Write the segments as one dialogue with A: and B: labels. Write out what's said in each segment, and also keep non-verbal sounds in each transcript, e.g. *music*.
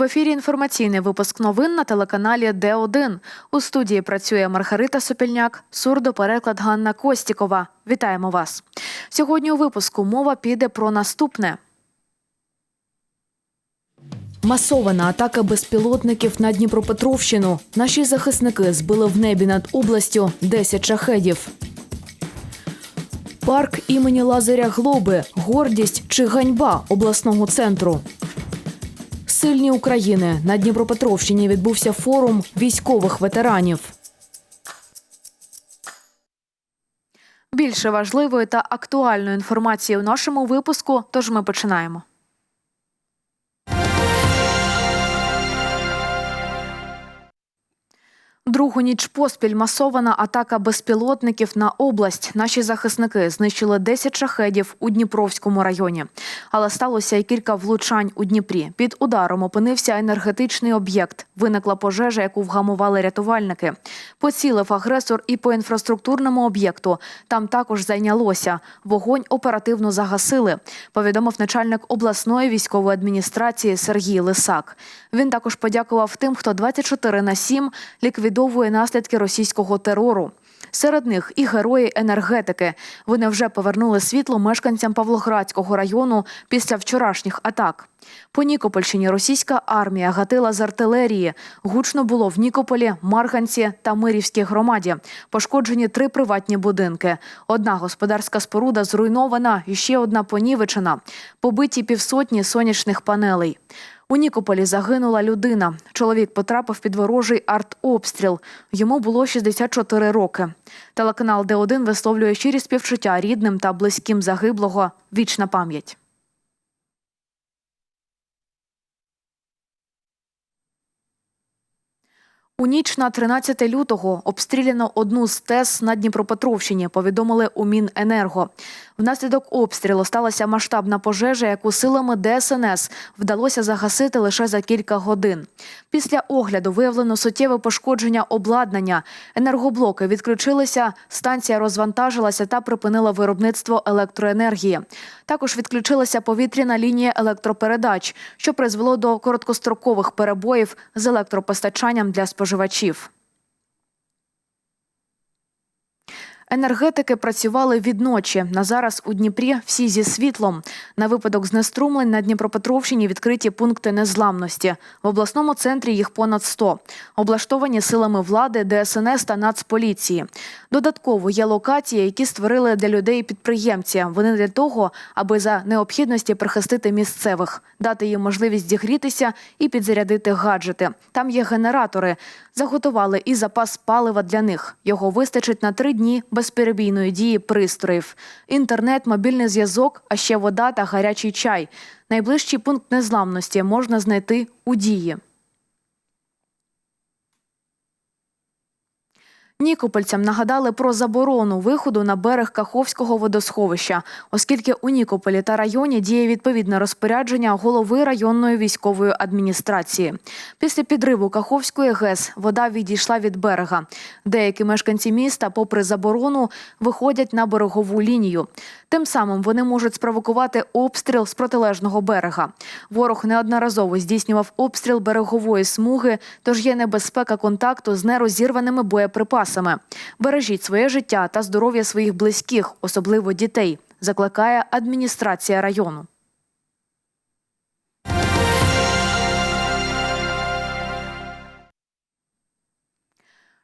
A: В ефірі інформаційний випуск новин на телеканалі Д1. У студії працює Маргарита Сопільняк, сурдопереклад Ганна Костікова. Вітаємо вас. Сьогодні у випуску мова піде про наступне. Масована атака безпілотників на Дніпропетровщину. Наші захисники збили в небі над областю 10 шахедів. Парк імені Лазаря Глоби. Гордість чи ганьба обласного центру. Сильні України на Дніпропетровщині відбувся форум військових ветеранів. Більше важливої та актуальної інформації у нашому випуску. Тож ми починаємо. Другу ніч поспіль масована атака безпілотників на область. Наші захисники знищили 10 шахедів у Дніпровському районі. Але сталося і кілька влучань у Дніпрі. Під ударом опинився енергетичний об'єкт. Виникла пожежа, яку вгамували рятувальники. Поцілив агресор і по інфраструктурному об'єкту. Там також зайнялося. Вогонь оперативно загасили. Повідомив начальник обласної військової адміністрації Сергій Лисак. Він також подякував тим, хто 24 на 7 ліквідовує наслідки російського терору. Серед них і герої енергетики. Вони вже повернули світло мешканцям Павлоградського району після вчорашніх атак. По Нікопольщині російська армія гатила з артилерії. Гучно було в Нікополі, Марганці та Мирівській громаді. Пошкоджені три приватні будинки. Одна господарська споруда зруйнована, і ще одна понівечена. Побиті півсотні сонячних панелей. У Нікополі загинула людина. Чоловік потрапив під ворожий артобстріл. Йому було 64 роки. Телеканал Д1 висловлює щирі співчуття рідним та близьким загиблого. Вічна пам'ять. У ніч на 13 лютого обстріляно одну з ТЕС на Дніпропетровщині, повідомили у Міненерго. Внаслідок обстрілу сталася масштабна пожежа, яку силами ДСНС вдалося загасити лише за кілька годин. Після огляду виявлено суттєве пошкодження обладнання. Енергоблоки відключилися, станція розвантажилася та припинила виробництво електроенергії. Також відключилася повітряна лінія електропередач, що призвело до короткострокових перебоїв з електропостачанням для споживачів споживачів. Енергетики працювали відночі. На зараз у Дніпрі всі зі світлом. На випадок знеструмлень на Дніпропетровщині відкриті пункти незламності. В обласному центрі їх понад 100. Облаштовані силами влади, ДСНС та Нацполіції. Додатково є локації, які створили для людей підприємці. Вони для того, аби за необхідності прихистити місцевих, дати їм можливість зігрітися і підзарядити гаджети. Там є генератори. Заготували і запас палива для них. Його вистачить на три дні безперебійної дії пристроїв. Інтернет, мобільний зв'язок, а ще вода та гарячий чай. Найближчий пункт незламності можна знайти у дії. Нікопольцям нагадали про заборону виходу на берег Каховського водосховища, оскільки у Нікополі та районі діє відповідне розпорядження голови районної військової адміністрації. Після підриву Каховської ГЕС вода відійшла від берега. Деякі мешканці міста, попри заборону, виходять на берегову лінію. Тим самим вони можуть спровокувати обстріл з протилежного берега. Ворог неодноразово здійснював обстріл берегової смуги, тож є небезпека контакту з нерозірваними боєприпасами. Бережіть своє життя та здоров'я своїх близьких, особливо дітей, закликає адміністрація району.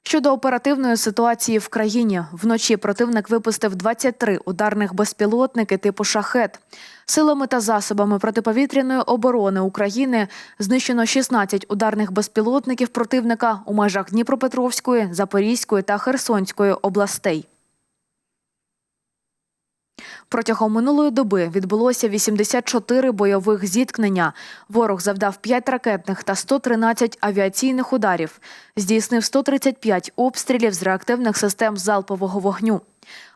A: Щодо оперативної ситуації в країні, вночі противник випустив 23 ударних безпілотники типу шахет. Силами та засобами протиповітряної оборони України знищено 16 ударних безпілотників противника у межах Дніпропетровської, Запорізької та Херсонської областей. Протягом минулої доби відбулося 84 бойових зіткнення. Ворог завдав 5 ракетних та 113 авіаційних ударів. Здійснив 135 обстрілів з реактивних систем залпового вогню.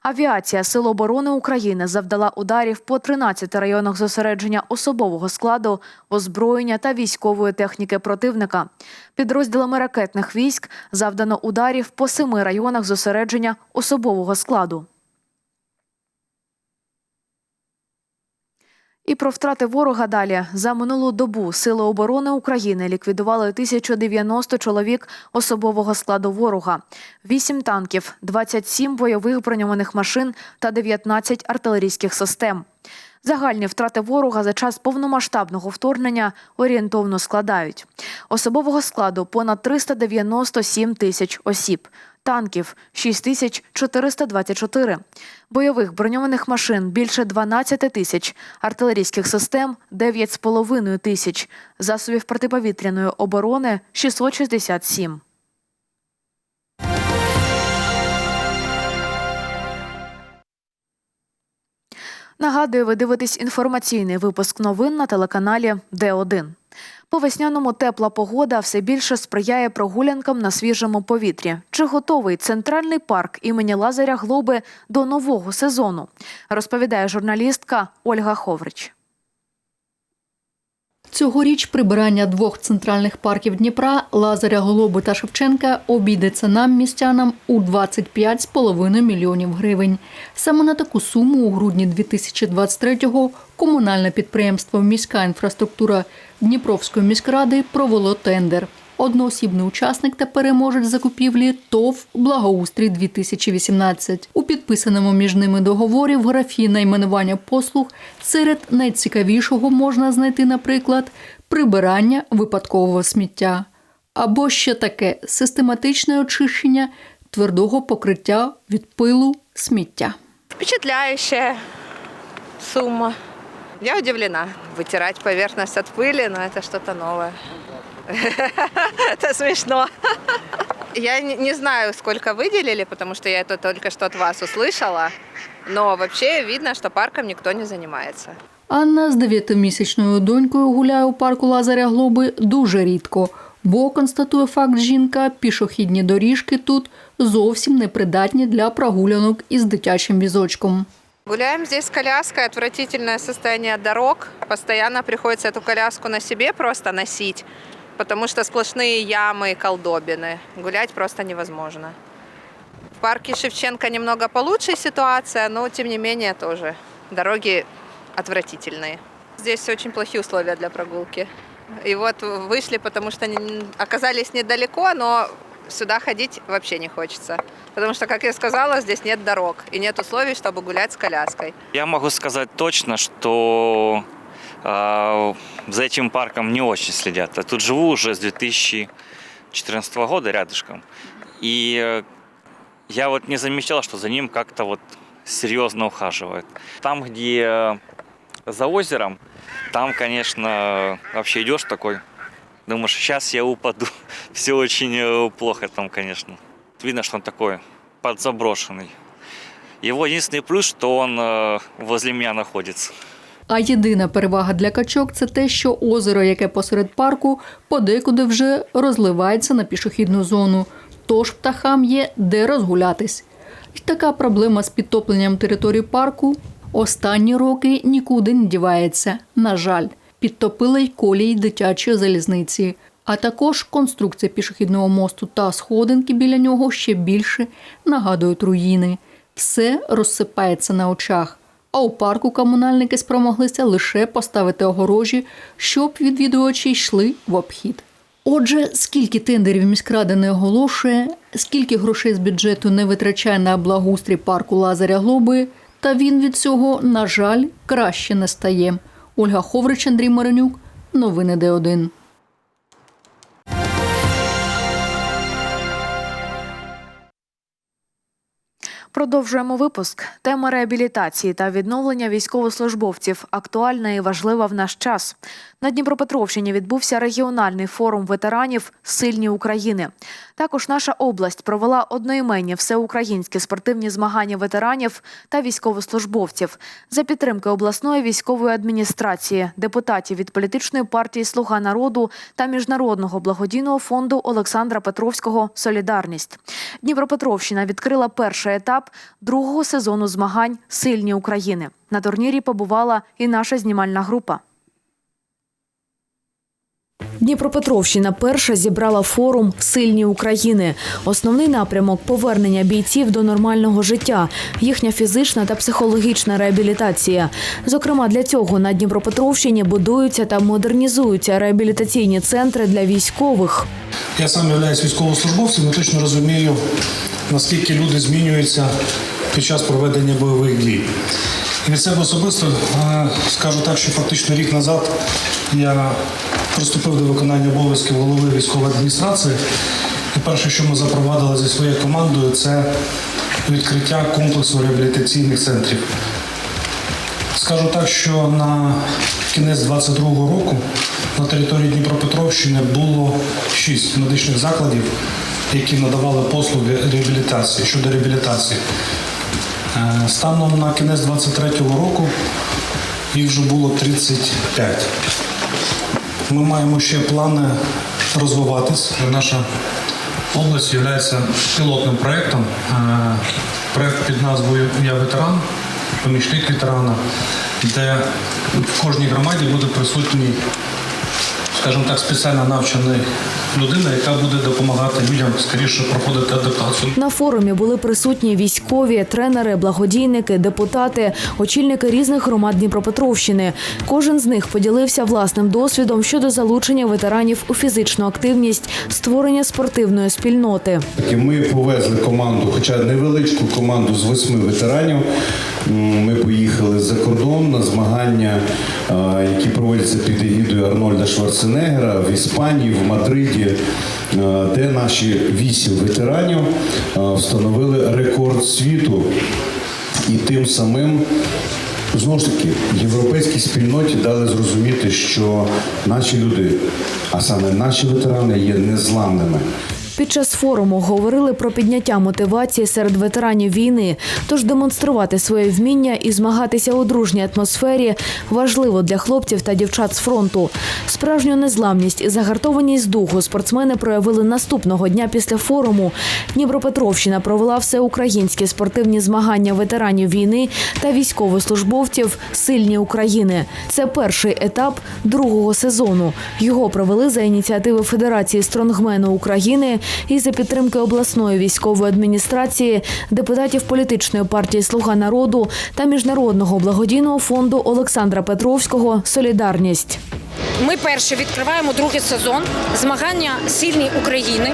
A: Авіація Сил оборони України завдала ударів по 13 районах зосередження особового складу, озброєння та військової техніки противника. Підрозділами ракетних військ завдано ударів по семи районах зосередження особового складу. І про втрати ворога далі. За минулу добу Сили оборони України ліквідували 1090 чоловік особового складу ворога, 8 танків, 27 бойових броньованих машин та 19 артилерійських систем. Загальні втрати ворога за час повномасштабного вторгнення орієнтовно складають. Особового складу понад 397 тисяч осіб, танків 6424, бойових броньованих машин більше 12 тисяч, артилерійських систем 9,5 тисяч, засобів протиповітряної оборони 667. Нагадую, ви дивитесь інформаційний випуск новин на телеканалі Д1. По весняному тепла погода все більше сприяє прогулянкам на свіжому повітрі. Чи готовий центральний парк імені Лазаря Глоби до нового сезону? Розповідає журналістка Ольга Ховрич.
B: Цьогоріч прибирання двох центральних парків Дніпра Лазаря Голоби та Шевченка обійдеться нам, містянам, у 25,5 мільйонів гривень. Саме на таку суму у грудні 2023-го комунальне підприємство Міська інфраструктура Дніпровської міськради провело тендер Одноосібний учасник та переможець закупівлі ТОВ Благоустрій 2018 У підписаному між ними договорі в графі найменування послуг серед найцікавішого можна знайти, наприклад, прибирання випадкового сміття або ще таке систематичне очищення твердого покриття від пилу сміття.
C: Впечатляющая сумма. Я удивлена. Вытирать поверхность от пыли, но это что-то новое. Это *laughs* смешно. Я не не знаю, сколько выделили, потому что я это только что от вас услышала. Но вообще видно, что парком никто не занимается.
B: Анна з дев'ятимісячною донькою гуляє у парку Лазаря Глоби дуже рідко, бо констатує факт жінка, пішохідні доріжки тут зовсім непридатні для прогулянок із дитячим візочком.
C: Гуляем здесь с коляской, отвратительное состояние дорог. Постоянно приходится эту коляску на себе просто носить, Потому что сплошные ямы и колдобины. Гулять просто невозможно. В парке Шевченко немного получше ситуация, но тем не менее тоже. Дороги отвратительные. Здесь очень плохие условия для прогулки. И вот вышли, потому что оказались недалеко, но сюда ходить вообще не хочется. Потому что, как я сказала, здесь нет дорог и нет условий, чтобы гулять с коляской.
D: Я могу сказать точно, что э, за этим парком не очень следят. Я тут живу уже с 2014 года рядышком. И э, я вот не замечал, что за ним как-то вот серьезно ухаживают. Там, где э, за озером, там, конечно, вообще идешь такой, думаешь, сейчас я упаду. *laughs* Все очень э, плохо там, конечно. Видно, что он такой подзаброшенный. Его единственный плюс, что он возле меня находится.
B: А єдина перевага для качок це те, що озеро, яке посеред парку, подекуди вже розливається на пішохідну зону. Тож птахам є де розгулятись. І така проблема з підтопленням території парку останні роки нікуди не дівається. На жаль, підтопили й колії дитячої залізниці. А також конструкція пішохідного мосту та сходинки біля нього ще більше нагадують руїни. Все розсипається на очах. А у парку комунальники спромоглися лише поставити огорожі, щоб відвідувачі йшли в обхід. Отже, скільки тендерів міськрада не оголошує, скільки грошей з бюджету не витрачає на благоустрій парку Лазаря Глоби, та він від цього, на жаль, краще не стає. Ольга Ховрич, Андрій Маринюк, новини Д1.
A: Продовжуємо випуск. Тема реабілітації та відновлення військовослужбовців актуальна і важлива в наш час. На Дніпропетровщині відбувся регіональний форум ветеранів Сильні України. Також наша область провела одноіменні всеукраїнські спортивні змагання ветеранів та військовослужбовців за підтримки обласної військової адміністрації, депутатів від політичної партії Слуга народу та міжнародного благодійного фонду Олександра Петровського Солідарність. Дніпропетровщина відкрила перший етап другого сезону змагань Сильні України. На турнірі побувала і наша знімальна група. Дніпропетровщина перша зібрала форум Сильні України. Основний напрямок повернення бійців до нормального життя, їхня фізична та психологічна реабілітація. Зокрема, для цього на Дніпропетровщині будуються та модернізуються реабілітаційні центри для військових.
E: Я сам являюсь військовослужбовцем і точно розумію, наскільки люди змінюються під час проведення бойових дій. І від себе особисто е, скажу так, що фактично рік назад я приступив до виконання обов'язків голови військової адміністрації. І перше, що ми запровадили зі своєю командою, це відкриття комплексу реабілітаційних центрів. Скажу так, що на кінець 22-го року на території Дніпропетровщини було шість медичних закладів, які надавали послуги реабілітації щодо реабілітації. Е, Станом на кінець 23-го року їх вже було 35. Ми маємо ще плани розвиватись. Наша область є пілотним проєктом. Е, Проєкт під назвою Я ветеран, помічник ветерана, де в кожній громаді буде присутній, скажімо так, спеціально навчена людина, яка буде допомагати людям скоріше проходити адаптацію.
A: На форумі були присутні військові, тренери, благодійники, депутати, очільники різних громад Дніпропетровщини. Кожен з них поділився власним досвідом щодо залучення ветеранів у фізичну активність, створення спортивної спільноти.
F: І Ми повезли команду, хоча невеличку команду з восьми ветеранів. Ми поїхали за кордон на змагання, які проводяться під егідою Арнольда Шварценеггера в Іспанії, в Мадриді, де наші вісім ветеранів встановили рекорд світу і тим самим. Знову ж таки, європейській спільноті дали зрозуміти, що наші люди, а саме наші ветерани, є незламними.
A: Під час форуму говорили про підняття мотивації серед ветеранів війни. Тож демонструвати своє вміння і змагатися у дружній атмосфері важливо для хлопців та дівчат з фронту. Справжню незламність і загартованість духу спортсмени проявили наступного дня після форуму. Дніпропетровщина провела всеукраїнські спортивні змагання ветеранів війни та військовослужбовців Сильні України. Це перший етап другого сезону. Його провели за ініціативи Федерації стронгмену України і за підтримки обласної військової адміністрації, депутатів політичної партії Слуга народу та міжнародного благодійного фонду Олександра Петровського Солідарність.
G: Ми перше відкриваємо другий сезон змагання сильні України.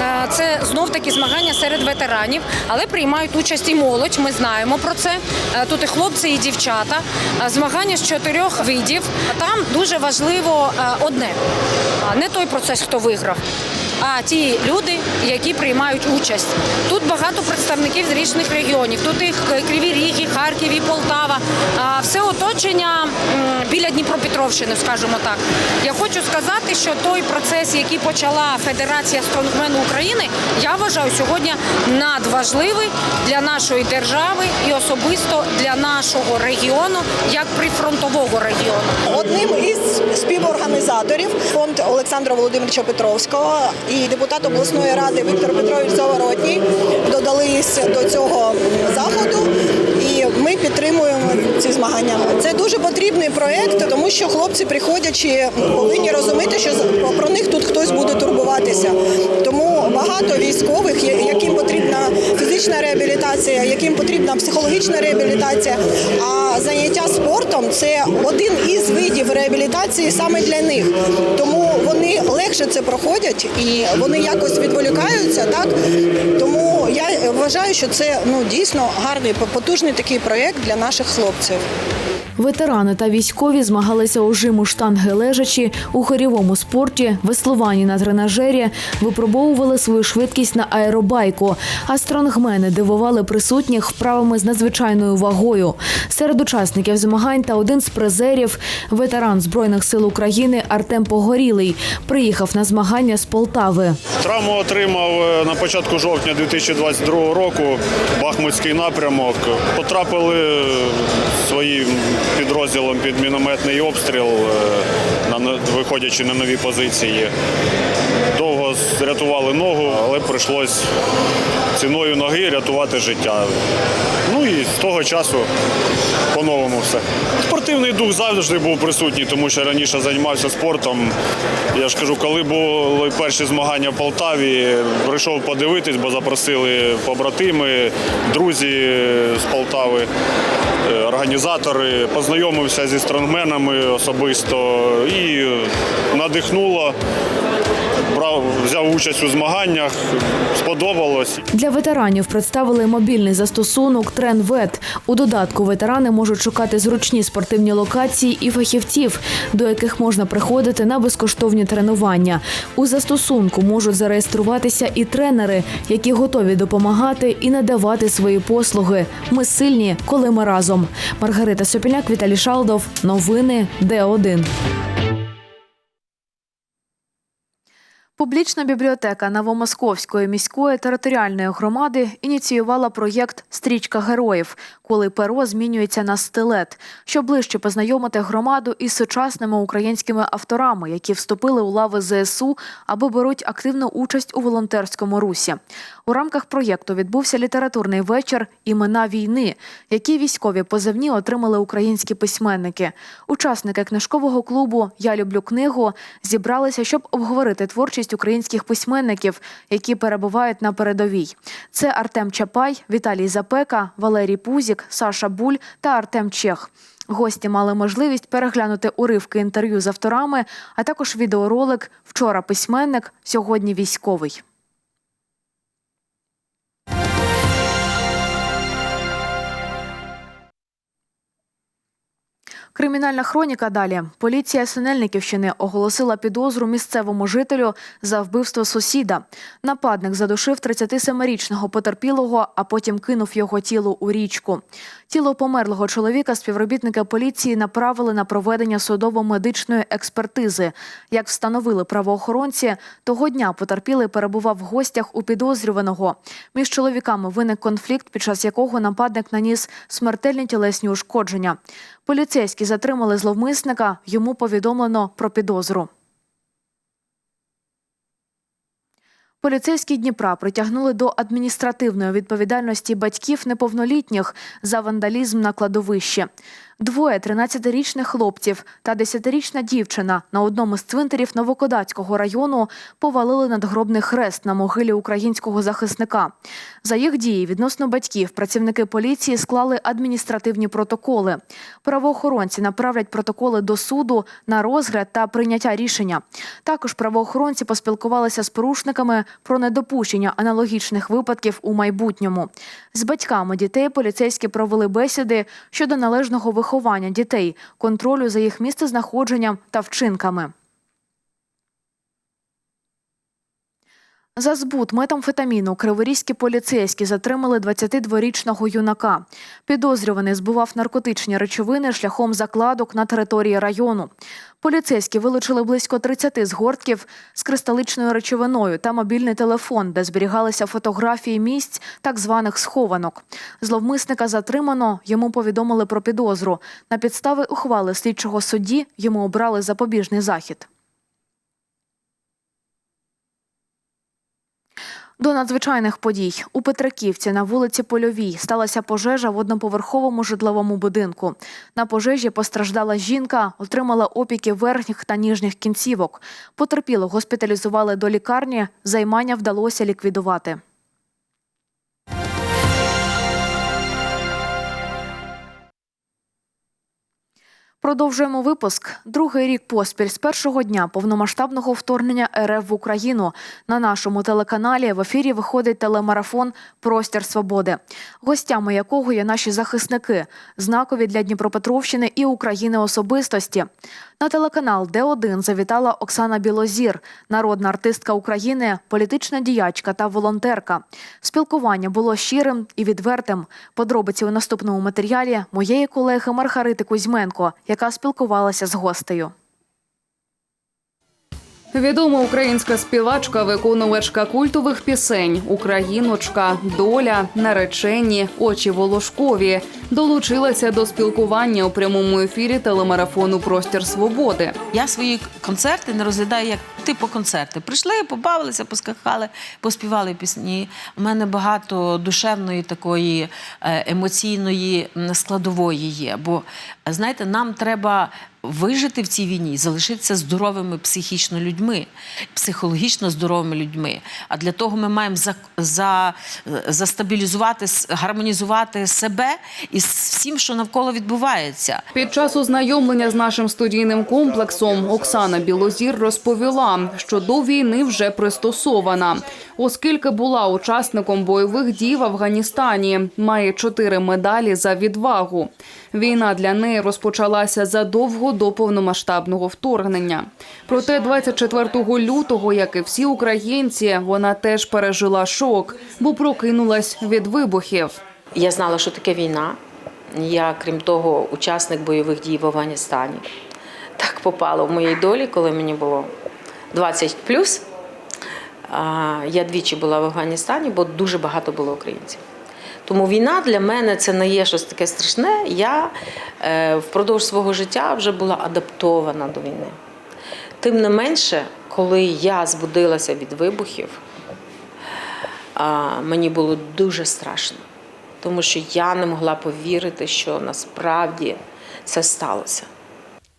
G: Е, Це знов таки змагання серед ветеранів, але приймають участь і молодь. Ми знаємо про це. Е, Тут і хлопці, і дівчата. Е, Змагання з чотирьох видів. Там дуже важливо одне: не той процес, хто виграв. А ті люди, які приймають участь, тут багато представників з різних регіонів. Тут і Криві Ріг, і Харків, і Полтава. Все оточення біля Дніпропетровщини, скажімо так. Я хочу сказати, що той процес, який почала Федерація стронгмену України, я вважаю сьогодні надважливий для нашої держави і особисто для нашого регіону, як прифронтового регіону.
H: Одним із співорганізаторів фонд Олександра Володимировича Петровського і депутат обласної ради Віктор Петрович Заворотній додались до цього заходу. І ми підтримуємо ці змагання. Дуже потрібний проект, тому що хлопці, приходячи, повинні розуміти, що про них тут хтось буде турбуватися. Тому багато військових, яким потрібна фізична реабілітація, яким потрібна психологічна реабілітація. А заняття спортом це один із видів реабілітації саме для них. Тому вони легше це проходять і вони якось відволікаються. Так тому я вважаю, що це ну дійсно гарний потужний такий проєкт для наших хлопців.
A: Ветерани та військові змагалися у жиму штанги лежачі, у хорівому спорті, веслуванні на тренажері, випробовували свою швидкість на аеробайку. А стронгмени дивували присутніх вправами з надзвичайною вагою. Серед учасників змагань та один з призерів, ветеран збройних сил України Артем Погорілий, приїхав на змагання з Полтави.
I: Травму отримав е, на початку жовтня 2022 року. Бахмутський напрямок. Потрапили своїм підрозділом під мінометний обстріл, е, виходячи на нові позиції. Довго рятували ногу, але прийшлось ціною ноги рятувати життя. Ну і з того часу по-новому все. Спортивний дух завжди був присутній, тому що раніше займався спортом. Я ж кажу, коли були перші змагання в Полтаві, прийшов подивитись, бо запросили побратими, друзі з Полтави, е, організатори, познайомився зі стронгменами особисто і надихнуло. Брав, взяв участь у змаганнях, сподобалось.
A: Для ветеранів представили мобільний застосунок TrenVet. У додатку ветерани можуть шукати зручні спортивні локації і фахівців, до яких можна приходити на безкоштовні тренування. У застосунку можуть зареєструватися і тренери, які готові допомагати і надавати свої послуги. Ми сильні, коли ми разом. Маргарита Сопіляк, Віталій Шалдов. Новини Д1. Публічна бібліотека Новомосковської міської територіальної громади ініціювала проєкт Стрічка героїв, коли перо змінюється на стилет, щоб ближче познайомити громаду із сучасними українськими авторами, які вступили у лави ЗСУ або беруть активну участь у волонтерському русі. У рамках проєкту відбувся літературний вечір Імена війни, які військові позивні отримали українські письменники. Учасники книжкового клубу Я люблю книгу зібралися, щоб обговорити творчість українських письменників, які перебувають на передовій. Це Артем Чапай, Віталій Запека, Валерій Пузік, Саша Буль та Артем Чех. Гості мали можливість переглянути уривки інтерв'ю з авторами, а також відеоролик Вчора письменник, сьогодні військовий. Кримінальна хроніка далі. Поліція Синельниківщини оголосила підозру місцевому жителю за вбивство сусіда. Нападник задушив 37-річного потерпілого, а потім кинув його тіло у річку. Тіло померлого чоловіка співробітники поліції направили на проведення судово-медичної експертизи. Як встановили правоохоронці, того дня потерпілий перебував в гостях у підозрюваного. Між чоловіками виник конфлікт, під час якого нападник наніс смертельні тілесні ушкодження. Поліцейські затримали зловмисника, йому повідомлено про підозру. Поліцейські Дніпра притягнули до адміністративної відповідальності батьків неповнолітніх за вандалізм на кладовищі. Двоє 13-річних хлопців та 10-річна дівчина на одному з цвинтарів Новокодацького району повалили надгробний хрест на могилі українського захисника. За їх дії відносно батьків працівники поліції склали адміністративні протоколи. Правоохоронці направлять протоколи до суду на розгляд та прийняття рішення. Також правоохоронці поспілкувалися з порушниками про недопущення аналогічних випадків у майбутньому. З батьками дітей поліцейські провели бесіди щодо належного виховання дітей, контролю за їх місцезнаходженням та вчинками. За збут метамфетаміну криворізькі поліцейські затримали 22-річного юнака. Підозрюваний збував наркотичні речовини шляхом закладок на території району. Поліцейські вилучили близько 30 згортків з кристаличною речовиною та мобільний телефон, де зберігалися фотографії місць так званих схованок. Зловмисника затримано, йому повідомили про підозру. На підстави ухвали слідчого судді йому обрали запобіжний захід. До надзвичайних подій у Петриківці на вулиці Польовій сталася пожежа в одноповерховому житловому будинку. На пожежі постраждала жінка, отримала опіки верхніх та ніжніх кінцівок. Потерпіло госпіталізували до лікарні. Займання вдалося ліквідувати. Продовжуємо випуск. Другий рік поспіль з першого дня повномасштабного вторгнення РФ в Україну. На нашому телеканалі в ефірі виходить телемарафон Простір свободи, гостями якого є наші захисники, знакові для Дніпропетровщини і України особистості. На телеканал Д1 завітала Оксана Білозір, народна артистка України, політична діячка та волонтерка. Спілкування було щирим і відвертим. Подробиці у наступному матеріалі моєї колеги Маргарити Кузьменко, яка спілкувалася з гостею.
J: Відома українська співачка, виконувачка культових пісень Україночка, доля, наречені, очі волошкові долучилася до спілкування у прямому ефірі телемарафону Простір свободи.
K: Я свої концерти не розглядаю як типу концерти. Прийшли, побавилися, поскакали, поспівали пісні. У мене багато душевної такої е, емоційної складової є. Бо знаєте, нам треба. Вижити в цій війні, залишитися здоровими психічно людьми, психологічно здоровими людьми. А для того ми маємо за, за, застабілізувати, гармонізувати себе і з всім, що навколо відбувається.
J: Під час ознайомлення з нашим студійним комплексом Оксана Білозір розповіла, що до війни вже пристосована, оскільки була учасником бойових дій в Афганістані, має чотири медалі за відвагу. Війна для неї розпочалася задовго до повномасштабного вторгнення. Проте 24 лютого, як і всі українці, вона теж пережила шок, бо прокинулась від вибухів.
K: Я знала, що таке війна. Я, крім того, учасник бойових дій в Афганістані. Так попало в моїй долі, коли мені було 20 плюс. Я двічі була в Афганістані, бо дуже багато було українців. Тому війна для мене це не є щось таке страшне. Я е, впродовж свого життя вже була адаптована до війни. Тим не менше, коли я збудилася від вибухів, мені було дуже страшно, тому що я не могла повірити, що насправді це сталося.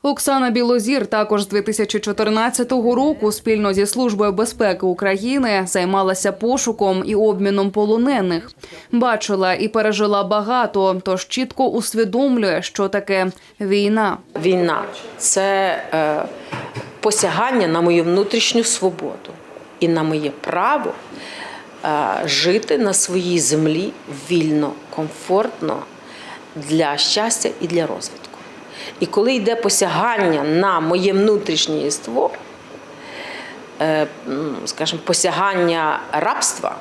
J: Оксана Білозір також з 2014 року спільно зі службою безпеки України займалася пошуком і обміном полонених. Бачила і пережила багато, тож чітко усвідомлює, що таке війна.
K: Війна це е, посягання на мою внутрішню свободу і на моє право е, жити на своїй землі вільно, комфортно для щастя і для розвитку. І коли йде посягання на моє внутрішнє єство, е, скажімо, посягання рабства,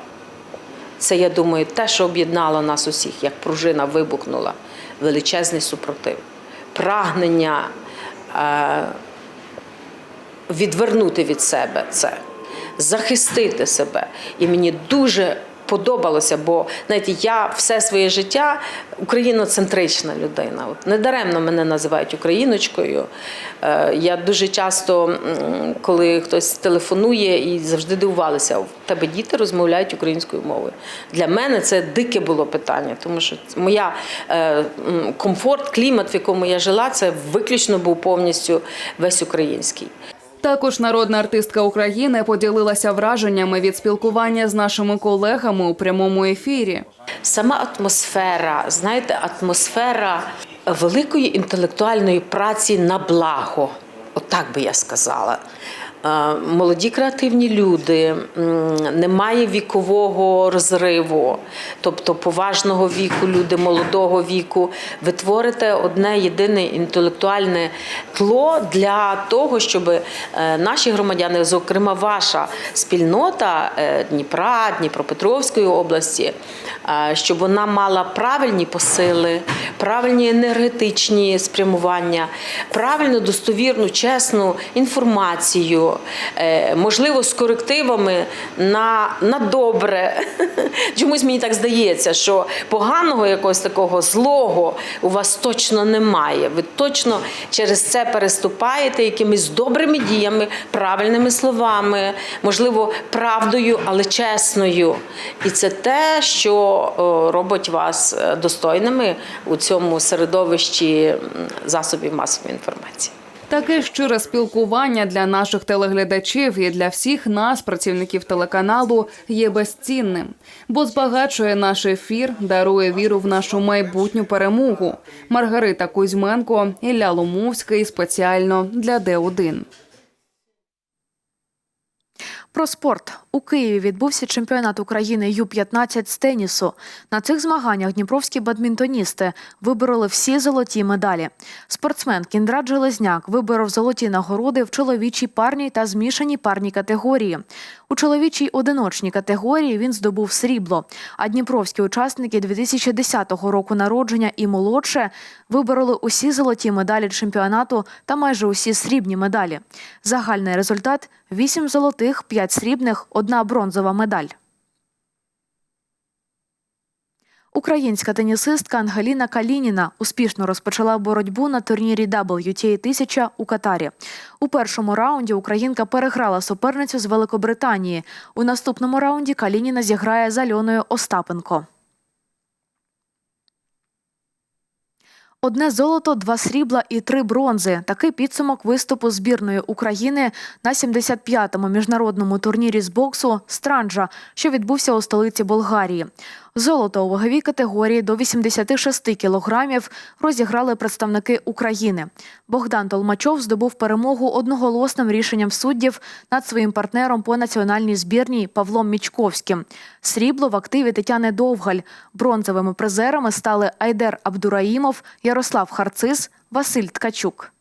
K: це, я думаю, те, що об'єднало нас усіх, як пружина вибухнула, величезний супротив, прагнення е, відвернути від себе це, захистити себе. І мені дуже подобалося, бо знаєте, я все своє життя україноцентрична людина. От недаремно мене називають україночкою. Е, Я дуже часто, коли хтось телефонує і завжди дивувалися, у тебе діти розмовляють українською мовою. Для мене це дике було питання, тому що моя е, комфорт, клімат, в якому я жила, це виключно був повністю весь український.
J: Також народна артистка України поділилася враженнями від спілкування з нашими колегами у прямому ефірі.
K: Сама атмосфера, знаєте, атмосфера великої інтелектуальної праці на благо. Отак би я сказала. Е, Молоді креативні люди, немає вікового розриву, тобто поважного віку, люди молодого віку. Ви творите одне єдине інтелектуальне тло для того, щоб е, наші громадяни, зокрема ваша спільнота е, Дніпра, Дніпропетровської області, щоб вона мала правильні посили, правильні енергетичні спрямування, правильну, достовірну, чесну інформацію, е, можливо, з корективами на, на добре. *laughs* Чомусь мені так здається, що поганого якогось такого злого у вас точно немає. Ви точно через це переступаєте якимись добрими діями, правильними словами, можливо, правдою, але чесною. І це те, що робить вас е, достойними у цьому середовищі засобів масової інформації.
J: Таке щире спілкування для наших телеглядачів і для всіх нас, працівників телеканалу, є безцінним, бо збагачує наш ефір, дарує віру в нашу майбутню перемогу. Маргарита Кузьменко, Ілля Ломовський спеціально для Д1.
A: Про спорт у Києві відбувся чемпіонат України Ю-15 з тенісу. На цих змаганнях дніпровські бадмінтоністи вибороли всі золоті медалі. Спортсмен Кіндрат Железняк виборов золоті нагороди в чоловічій парній та змішаній парній категорії. У чоловічій одиночній категорії він здобув срібло. А дніпровські учасники 2010 року народження і молодше вибороли усі золоті медалі чемпіонату та майже усі срібні медалі. Загальний результат 8 золотих, 5 срібних, одна бронзова медаль. Українська тенісистка Ангеліна Калініна успішно розпочала боротьбу на турнірі WTA 1000 у Катарі. У першому раунді українка переграла суперницю з Великобританії. У наступному раунді Калініна зіграє з Альоною Остапенко. Одне золото, два срібла і три бронзи. Такий підсумок виступу збірної України на 75-му міжнародному турнірі з боксу Странджа, що відбувся у столиці Болгарії. Золото у ваговій категорії до 86 кілограмів розіграли представники України. Богдан Толмачов здобув перемогу одноголосним рішенням суддів над своїм партнером по національній збірній Павлом Мічковським. Срібло в активі Тетяни Довгаль. Бронзовими призерами стали Айдер Абдураїмов, Ярослав Харциз, Василь Ткачук.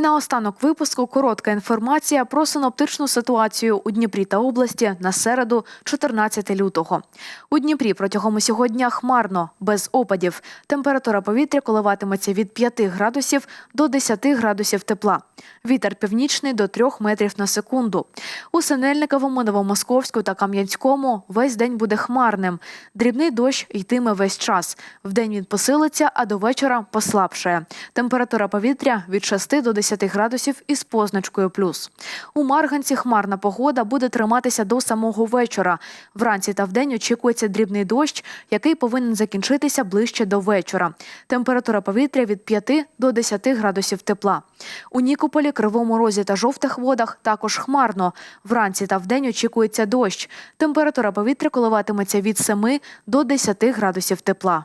A: І наостанок випуску коротка інформація про синоптичну ситуацію у Дніпрі та області на середу, 14 лютого. У Дніпрі протягом усього дня хмарно, без опадів. Температура повітря коливатиметься від 5 градусів до 10 градусів тепла. Вітер північний до 3 метрів на секунду. У Синельниковому, Новомосковську та Кам'янському весь день буде хмарним. Дрібний дощ йтиме весь час. Вдень він посилиться, а до вечора послабшає. Температура повітря від 6 до 10 градусів із позначкою плюс. У Марганці хмарна погода буде триматися до самого вечора. Вранці та вдень очікується дрібний дощ, який повинен закінчитися ближче до вечора. Температура повітря від 5 до 10 градусів тепла. У Нікополі, Кривому Розі та жовтих водах також хмарно. Вранці та вдень очікується дощ. Температура повітря коливатиметься від 7 до 10 градусів тепла.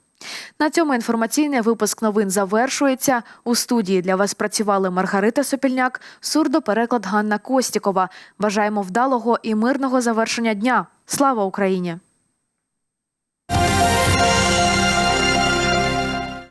A: На цьому інформаційний випуск новин завершується. У студії для вас працювали Маргарита Сопільняк, сурдопереклад Ганна Костікова. Бажаємо вдалого і мирного завершення дня. Слава Україні!